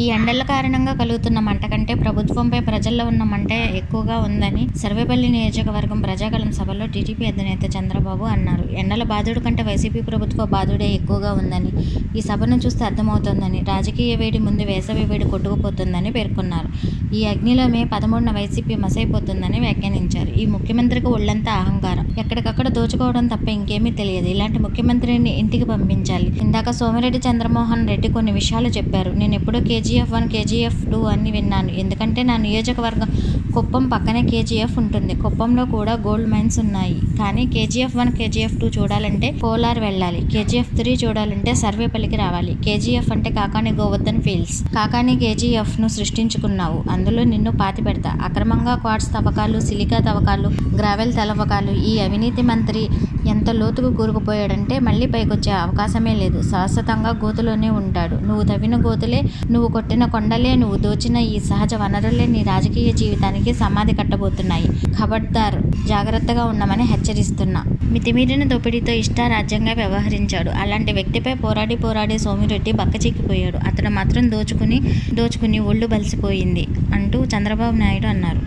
ఈ ఎండల కారణంగా కలుగుతున్న మంట కంటే ప్రభుత్వంపై ప్రజల్లో ఉన్న మంట ఎక్కువగా ఉందని సర్వేపల్లి నియోజకవర్గం ప్రజాగళం సభలో టీడీపీ అధినేత చంద్రబాబు అన్నారు. ఎండల బాధుడు కంటే వైసీపీ ప్రభుత్వ బాధుడే ఎక్కువగా ఉందని ఈ సభను చూస్తే అర్థమవుతోందని, రాజకీయ వేడి ముందు వేసవి వేడి కొట్టుకుపోతుందని పేర్కొన్నారు. ఈ అగ్నిలో మే పదమూడున వైసీపీ మసైపోతుందని వ్యాఖ్యానించారు. ఈ ముఖ్యమంత్రికి ఒళ్ళంతా అహంకారం. ఎక్కడికక్కడ దోచుకోవడం తప్ప ఇంకేమీ తెలియదు. ఇలాంటి ముఖ్యమంత్రిని ఇంటికి పంపించాలి. ఇందాక సోమిరెడ్డి చంద్రమోహన్ రెడ్డి కొన్ని విషయాలు చెప్పారు. నేను ఎప్పుడో K KGF one, KGF two అని విన్నాను. ఎందుకంటే నా నియోజకవర్గం కుప్పం పక్కనే కేజీఎఫ్ ఉంటుంది. కుప్పంలో కూడా గోల్డ్ మైన్స్ ఉన్నాయి. కానీ కేజీఎఫ్ వన్, కేజీఎఫ్ టూ చూడాలంటే కోలార్ వెళ్ళాలి కేజీఎఫ్ త్రీ చూడాలంటే సర్వేపల్లికి రావాలి. కేజీఎఫ్ అంటే కాకాని గోవర్ధన్ ఫీల్డ్స్. కాకాని కేజీఎఫ్ను సృష్టించుకున్నావు. అందులో నిన్ను పాతిపెడతా. అక్రమంగా క్వార్ట్జ్ తవ్వకాలు, సిలికా తవ్వకాలు, గ్రావెల్ తవ్వకాలు ఈ అవినీతి మంత్రి ఎంత లోతుకు కూరుకుపోయాడంటే మళ్ళీ పైకొచ్చే అవకాశమే లేదు. శాశ్వతంగా గోతులోనే ఉంటాడు. నువ్వు తవ్విన గోతులే, నువ్వు కొట్టిన కొండలే, నువ్వు దోచిన ఈ సహజ వనరులే నీ రాజకీయ జీవితానికి సమాధి కట్టబోతున్నాయి. ఖబర్దార్ జాగ్రత్తగా ఉండమని హెచ్చరిస్తున్నా. మితిమీరిన దోపిడీతో ఇష్టారాజ్యంగా వ్యవహరించాడు. అలాంటి వ్యక్తిపై పోరాడి పోరాడి సోమిరెడ్డి బక్కచిక్కిపోయాడు. అతను మాత్రం దోచుకుని దోచుకుని ఒళ్ళు బలిసిపోయింది అంటూ చంద్రబాబు నాయుడు అన్నారు.